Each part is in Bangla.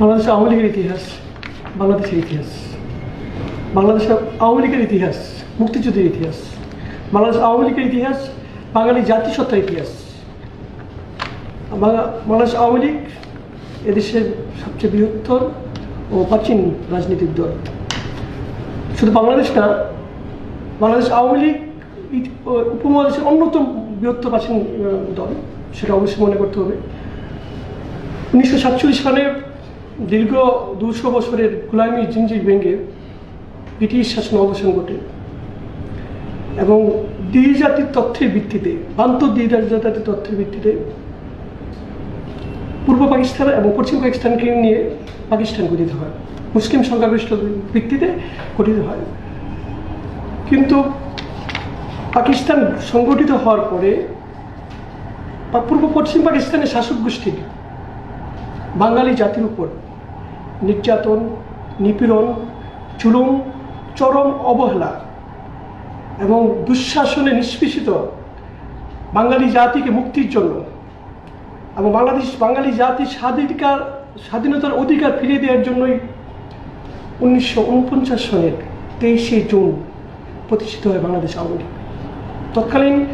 বাংলাদেশের আওয়ামী লীগের ইতিহাস, বাংলাদেশের ইতিহাস, বাংলাদেশের আওয়ামী লীগের ইতিহাস, মুক্তিযুদ্ধের ইতিহাস, বাংলাদেশ আওয়ামী লীগের ইতিহাস, বাঙালি জাতিসত্তার ইতিহাস। বাংলা- বাংলাদেশ আওয়ামী লীগ এদেশের সবচেয়ে বৃহত্তর ও প্রাচীন রাজনৈতিক দল। শুধু বাংলাদেশ না, বাংলাদেশ আওয়ামী লীগ উপমহাদেশের অন্যতম বৃহত্তর প্রাচীন দল, সেটা অবশ্যই মনে করতে হবে। উনিশশো সাতচল্লিশ সালের দীর্ঘ দুশো বছরের গোলামি জিঞ্জির ভেঙে ব্রিটিশ শাসন অবসান ঘটে। এবং দ্বিজাতির তথ্যের ভিত্তিতে আন্তর দ্বিজাতির তথ্যের ভিত্তিতে পূর্ব পাকিস্তান এবং পশ্চিম পাকিস্তানকে নিয়ে পাকিস্তান গঠিত হয়। মুসলিম সংখ্যাগরিষ্ঠ ভিত্তিতে গঠিত হয়। কিন্তু পাকিস্তান সংগঠিত হওয়ার পরে পূর্ব পশ্চিম পাকিস্তানের শাসক গোষ্ঠীর বাঙালি জাতির উপর নির্যাতন, নিপীড়ন চুলুম চরম অবহেলা এবং দুঃশাসনে নিষ্পেষিত বাঙালি জাতিকে মুক্তির জন্য এবং বাংলাদেশ বাঙালি জাতির স্বাধিকার, স্বাধীনতার অধিকার ফিরিয়ে দেওয়ার জন্যই উনিশশো উনপঞ্চাশ সনের তেইশে জুন প্রতিষ্ঠিত হয় বাংলাদেশ আওয়ামী লীগ। তৎকালীন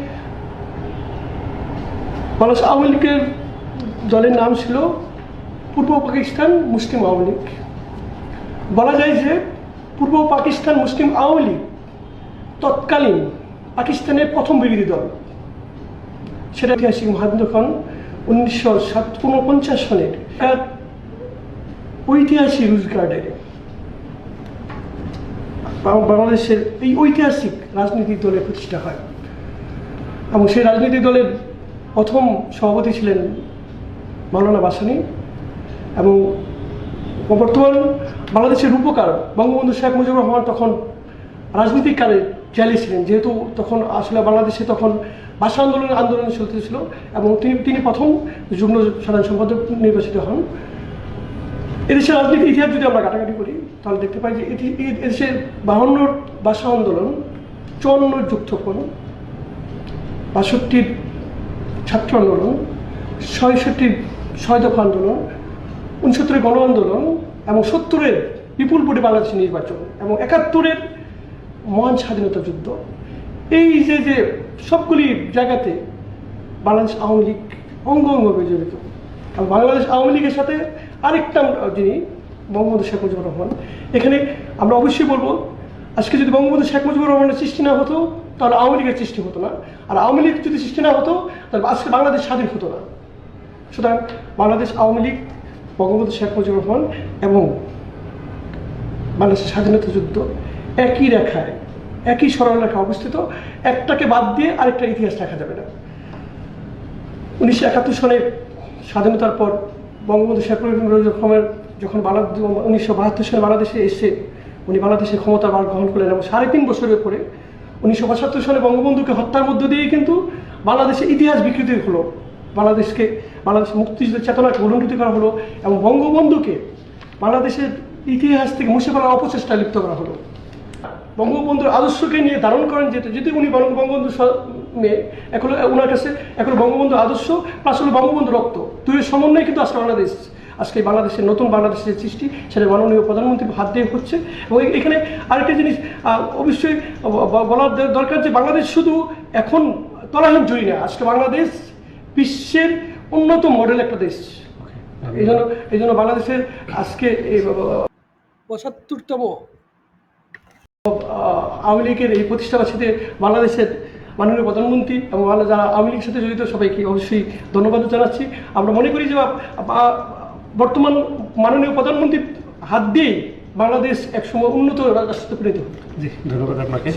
বাংলাদেশ আওয়ামী লীগের দলের নাম ছিল পূর্ব পাকিস্তান মুসলিম আওয়ামী লীগ। বলা যায় যে পূর্ব পাকিস্তান মুসলিম আওয়ামী লীগ তৎকালীন পাকিস্তানের প্রথম বিরোধী দল। সেটা ঐতিহাসিক মহেন্দ্র খান উনিশশো সাত উনপঞ্চাশ সনের ঐতিহাসিক রুজ গার্ডেনে বাংলাদেশের এই ঐতিহাসিক রাজনৈতিক দলের প্রতিষ্ঠা হয়। এবং সেই রাজনৈতিক দলের প্রথম সভাপতি ছিলেন মাওলানা বাসানি। এবং বর্তমান বাংলাদেশের রূপকার বঙ্গবন্ধু শেখ মুজিবুর রহমান তখন রাজনৈতিক কালে জেলে ছিলেন। যেহেতু তখন আসলে বাংলাদেশে তখন ভাষা আন্দোলন আন্দোলন চলতেছিল এবং তিনি তিনি প্রথম যুগ্ম সাধারণ সম্পাদক নির্বাচিত হন। এদেশের রাজনীতির ইতিহাস যদি আমরা কাটাকাটি করি, তাহলে দেখতে পাই যে এটি এদেশের বাহান্নর ভাষা আন্দোলন চুয়ান্ন যুক্তপণ বাষট্টির ছাত্র আন্দোলন, ছয়ষট্টির ছয় দফা আন্দোলন উনসত্তরের গণ আন্দোলন এবং সত্তরের বিপুল ভোটে বাংলাদেশের নির্বাচন এবং একাত্তরের মহান স্বাধীনতা যুদ্ধ। এই যে যে সবগুলি জায়গাতে বাংলাদেশ আওয়ামী লীগ অঙ্গ অঙ্গভাবে জড়িত এবং বাংলাদেশ আওয়ামী লীগের সাথে আরেকটা যিনি বঙ্গবন্ধু শেখ মুজিবুর রহমান, এখানে আমরা অবশ্যই বলব, আজকে যদি বঙ্গবন্ধু শেখ মুজিবুর রহমানের সৃষ্টি না হতো, তাহলে আওয়ামী লীগের সৃষ্টি হতো না। আর আওয়ামী লীগ যদি সৃষ্টি না হতো, তাহলে আজকে বাংলাদেশ স্বাধীন হতো না। সুতরাং বাংলাদেশ আওয়ামী লীগ বঙ্গবন্ধু শেখ মুজিবুর রহমান এবং বাংলাদেশের স্বাধীনতা যুদ্ধ একই রেখায়, একই সরলরেখা অবস্থিত। একটাকে বাদ দিয়ে আরেকটা ইতিহাস রাখা যাবে না। উনিশশো একাত্তর সালে স্বাধীনতার পর বঙ্গবন্ধু শেখ মুজিবুর রহমান যখন উনিশশো বাহাত্তর সালে বাংলাদেশে এসে উনি বাংলাদেশের ক্ষমতা বার গ্রহণ করলেন এবং সাড়ে তিন বছরের পরে উনিশশো পঁচাত্তর সালে বঙ্গবন্ধুকে হত্যার মধ্য দিয়েই কিন্তু বাংলাদেশের ইতিহাস বিকৃতি হলো। বাংলাদেশকে বাংলাদেশের মুক্তিযুদ্ধের চেতনাকে উলঙ্ঘিত করা হলো এবং বঙ্গবন্ধুকে বাংলাদেশের ইতিহাস থেকে মুছে ফেলার অপচেষ্টা লিপ্ত করা হলো। বঙ্গবন্ধুর আদর্শকে নিয়ে ধারণ করেন যেটা যদি উনি বঙ্গ- বঙ্গবন্ধু এখন ওনার কাছে, এখন বঙ্গবন্ধু আদর্শ প্লাস হলো বঙ্গবন্ধু রক্ত। দুইয়ের সমন্বয়ে কিন্তু আজকে বাংলাদেশ, আজকে বাংলাদেশের নতুন বাংলাদেশের সৃষ্টি, সেটা মাননীয় প্রধানমন্ত্রীর হাত দিয়ে হচ্ছে। এবং এখানে আরেকটা জিনিস অবশ্যই বলার দরকার যে বাংলাদেশ শুধু এখন তলাহীন জয়ী না, আজকে বাংলাদেশ বিশ্বের উন্নত মডেল একটা দেশ। এই জন্য এই জন্য বাংলাদেশের আজকে এই পঁচাত্তরতম আওয়ামী লীগের এই প্রতিষ্ঠাবাসীতে বাংলাদেশের মাননীয় প্রধানমন্ত্রী এবং যারা আওয়ামী লীগের সাথে জড়িত সবাইকে অবশ্যই ধন্যবাদ জানাচ্ছি। আমরা মনে করি যে বর্তমান মাননীয় প্রধানমন্ত্রীর হাত দিয়েই বাংলাদেশ একসময় উন্নত রাষ্ট্রে পরিণত জি ধন্যবাদ আপনাকে।